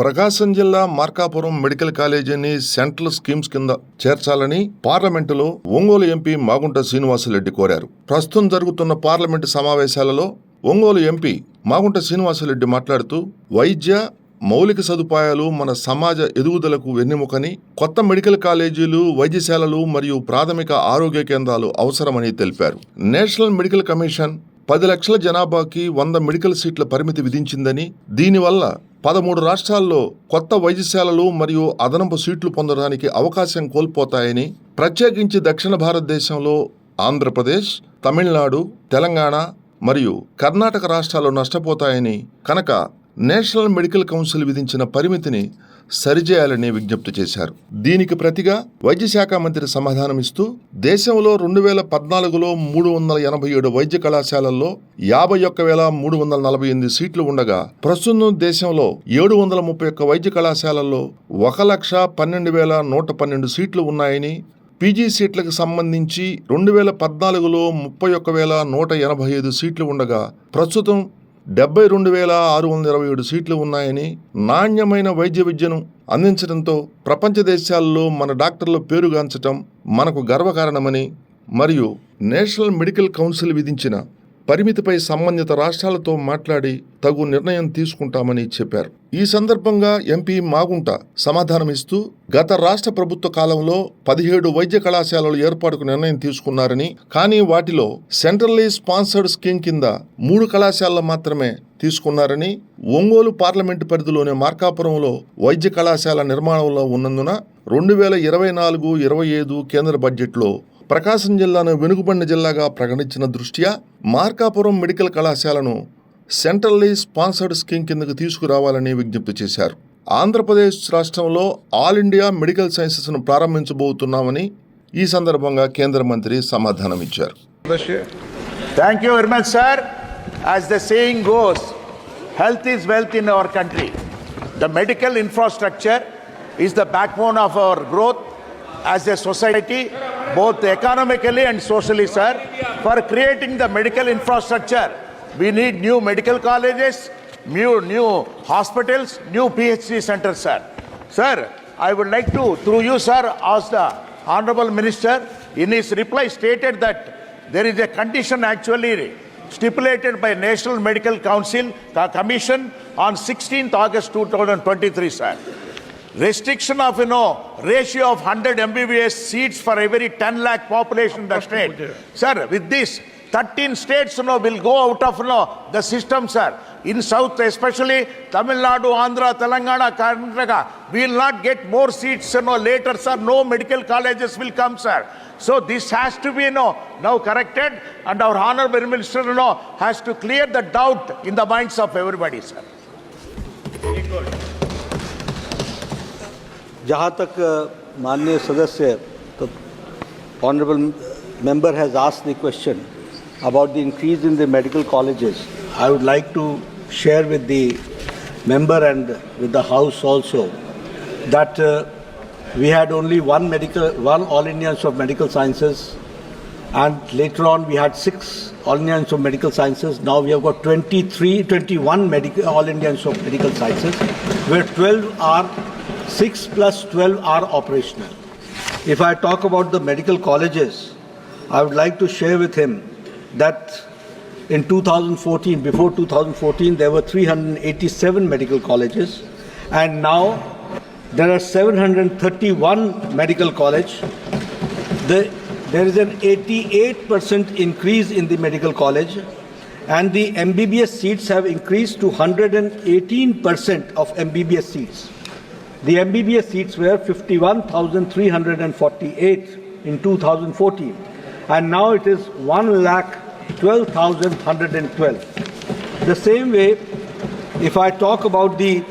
ప్రకాశం జిల్లా మార్కాపురం మెడికల్ కాలేజీని central schemes కింద చేర్చాలని పార్లమెంటులో ఒంగోలు ఎంపీ మాగుంట శ్రీనివాసరెడ్డి కోరారు. ప్రస్తుతం జరుగుతున్న పార్లమెంటు సమావేశాలలో ఒంగోలు ఎంపీ మాగుంట శ్రీనివాసరెడ్డి మాట్లాడుతూ వైద్య మౌలిక సదుపాయాలు మన సమాజ ఎదుగుదలకు వెన్నెముకని కొత్త మెడికల్ కాలేజీలు వైద్యశాలలు మరియు ప్రాథమిక ఆరోగ్య కేంద్రాలు అవసరమని తెలిపారు. నేషనల్ మెడికల్ కమిషన్ పది లక్షల జనాభాకి వంద మెడికల్ సీట్ల పరిమితి విధించిందని దీనివల్ల పదమూడు రాష్ట్రాల్లో కొత్త వైద్యశాలలు మరియు అదనపు సీట్లు పొందడానికి అవకాశం కోల్పోతాయని ప్రత్యేకించి దక్షిణ భారతదేశంలో ఆంధ్రప్రదేశ్ తమిళనాడు తెలంగాణ మరియు కర్ణాటక రాష్ట్రాలు నష్టపోతాయని కనుక నేషనల్ మెడికల్ కౌన్సిల్ విధించిన పరిమితిని సరిచేయాలని విజ్ఞప్తి చేశారు. దీనికి ప్రతిగా వైద్య శాఖ మంత్రి సమాధానమిస్తూ దేశంలో రెండు వేల పద్నాలుగులో మూడు వందల ఎనభై ఏడు వైద్య కళాశాలల్లో యాభై ఒక్క వేల మూడు వందల నలభై ఎనిమిది సీట్లు ఉండగా ప్రస్తుతం దేశంలో ఏడు వందల ముప్పై ఒక్క వైద్య కళాశాలల్లో ఒక లక్ష పన్నెండు వేల నూట పన్నెండు సీట్లు ఉన్నాయని పీజీ సీట్లకు సంబంధించి రెండు వేల పద్నాలుగులో ముప్పై ఒక్క వేల నూట ఎనభై ఐదు సీట్లు ఉండగా ప్రస్తుతం డెబ్బై రెండు వేల ఆరు వందల ఇరవై ఏడు సీట్లు ఉన్నాయని నాణ్యమైన వైద్య విద్యను అందించడంతో ప్రపంచ దేశాల్లో మన డాక్టర్లు పేరుగాంచటం మనకు గర్వకారణమని మరియు నేషనల్ మెడికల్ కౌన్సిల్ విధించిన పరిమితిపై సంబంధిత రాష్ట్రాలతో మాట్లాడి తగు నిర్ణయం తీసుకుంటామని చెప్పారు. ఈ సందర్భంగా ఎంపీ మాగుంట సమాధానమిస్తూ గత రాష్ట్ర ప్రభుత్వ కాలంలో పదిహేడు వైద్య కళాశాలలు ఏర్పాటుకు నిర్ణయం తీసుకున్నారని కానీ వాటిలో సెంట్రల్లీ స్పాన్సర్డ్ స్కీమ్ కింద మూడు కళాశాలలు మాత్రమే తీసుకున్నారని ఒంగోలు పార్లమెంటు పరిధిలోని మార్కాపురంలో వైద్య కళాశాల నిర్మాణంలో ఉన్నందున రెండు వేల ఇరవై నాలుగు ఇరవై ఐదు కేంద్ర బడ్జెట్లో ప్రకాశం జిల్లాను వెనుకబడిన జిల్లాగా ప్రకటించిన దృష్ట్యా మార్కాపురం మెడికల్ కళాశాలను సెంట్రల్లీ స్పాన్సర్డ్ స్కీమ్ కిందకు తీసుకురావాలని విజ్ఞప్తి చేశారు. ఆంధ్రప్రదేశ్ రాష్ట్రంలో ఆల్ ఇండియా మెడికల్ సైన్సెస్ను ప్రారంభించబోతున్నామని ఈ సందర్భంగా కేంద్ర మంత్రి సమాధానం ఇచ్చారు thank you very much sir as the saying goes health is wealth in our country the medical infrastructure is the backbone of our growth as a society both economically and socially, sir. For creating the medical infrastructure, we need new medical colleges, new, new hospitals, new PhD centers, sir. Sir, I would like to, through you, sir, ask the Honorable Minister, in his reply stated that there is a condition actually stipulated by National Medical Council Commission on 16th August 2023, sir. Restriction of, you know, ratio of 100 MBBS seats for every 10 lakh population in the state. Sir, with this, 13 states, you know, will go out of, you know, the system, sir. In South, especially Tamil Nadu, Andhra, Telangana, Karnataka, we will not get more seats, you know, later, sir. No medical colleges will come, sir. So this has to be, you know, now corrected and our honorable minister, you know, has to clear the doubt in the minds of everybody, sir. जहाँ तक अ, माननीय सदस्य तो honorable member has asked the question about the increase in the medical colleges. I would like to share with the member and with the house also that uh, we had only one medical, one All Indians of Medical Sciences, and later on we had six All Indians of Medical Sciences. Now we have got 23, 21 medical, All Indians of Medical Sciences, where 12 are 6 plus 12 are operational. If I talk about the medical colleges, I would like to share with him that in 2014, before 2014, there were 387 medical colleges, and now there are 731 medical college. The, there is an 88% increase in the medical college, and the MBBS seats have increased to 118% of MBBS seats. The MBBS seats were 51,348 in 2014, and now it is 1 lakh 12,112. The same way, if I talk about the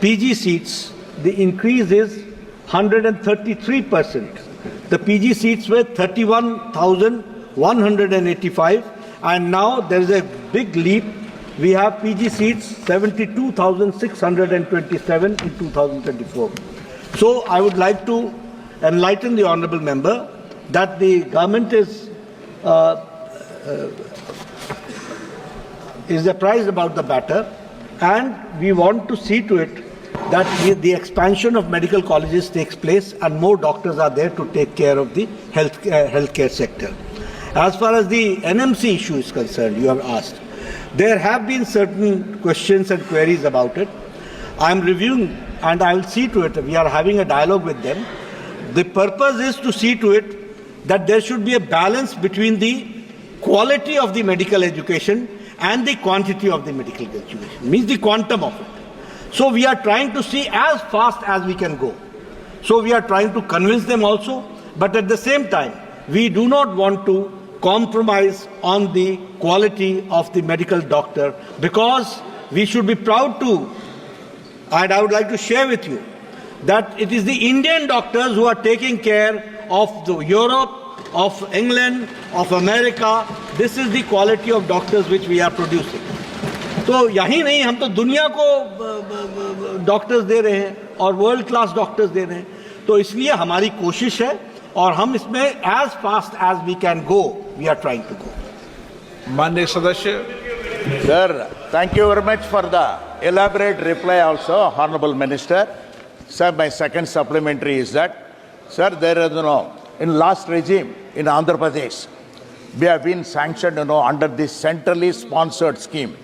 PG seats, the increase is 133%. The PG seats were 31,185, and now there is a big leap. We have PG seats 72,627 in 2024. So I would like to enlighten the honourable member that the government is uh, is apprised about the matter and we want to see to it that the- the expansion of medical colleges takes place and more doctors are there to take care of the health, uh, healthcare sector. As far as the NMC issue is concerned, you have asked, there have been certain questions and queries about it. I am reviewing and I will see to it, we are having a dialogue with them. The purpose is to see to it that there should be a balance between the quality of the medical education and the quantity of the medical education, means the quantum of it. So we are trying to see as fast as we can go. So we are trying to convince them also, but at the same time, we do not want to compromise on the quality of the medical doctor because we should be proud to, and I would like to share with you that it is the Indian doctors who are taking care of the Europe, of England, of America. This is the quality of doctors which we are producing. तो यही नहीं हम तो दुनिया को doctors they रहे हैं और वर्ल्ड क्लास डॉक्टर्स दे रहे हैं तो इसलिए हमारी कोशिश है और हम इसमें as fast as we can go we are trying to go माननीय सदस्य Sir, thank you very much for the elaborate reply also, Honorable Minister. Sir, my second supplementary is that, sir, there is, you know, in last regime in Andhra Pradesh, we have been sanctioned, you know, under this centrally sponsored scheme.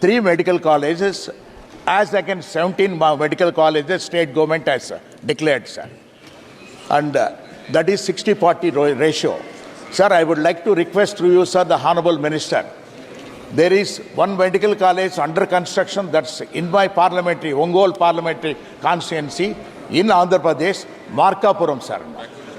Three medical colleges, as against 17 ma- medical colleges, state government has uh, declared, sir. And uh, that is 60-40 ratio. Sir, I would like to request to you, sir, the Honorable Minister, there is one medical college under construction that's in my parliamentary, Ongole parliamentary constituency in Andhra Pradesh, Markapuram, sir.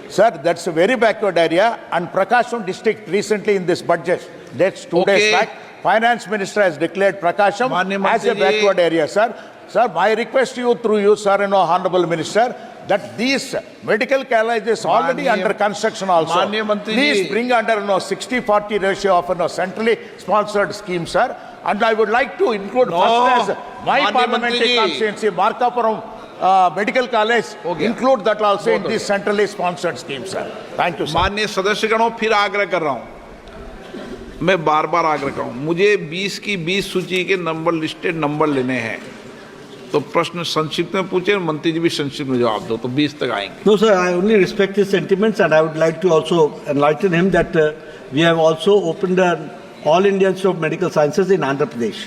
Sir, that's a very backward area and Prakasham district recently in this budget, that's two days back, finance minister has declared Prakasham as a backward area, sir. Sir, my request you through you, sir, and honorable minister, that these medical colleges already Manya- under construction also. Please bring under no 60-40 ratio of no centrally sponsored scheme, sir. And I would like to include No. first as my Manya parliamentary Mantri constituency, Markapuram uh, Medical College, Okay. include that also in this centrally sponsored scheme, sir. Thank you, sir. माननीय सदस्यगणों फिर आग्रह कर रहा हूँ मैं बार बार आग्रह कर रहा हूँ मुझे 20 की 20 सूची के नंबर लिस्टेड नंबर लेने हैं तो प्रश्न संक्षिप्त में पूछे, मंत्री जी भी संक्षिप्त में जवाब दो तो बीस तक आएँगे। No sir I only respect this sentiments and I would like to also enlighten him that we have also open the all India of medical sciences in Andhra Pradesh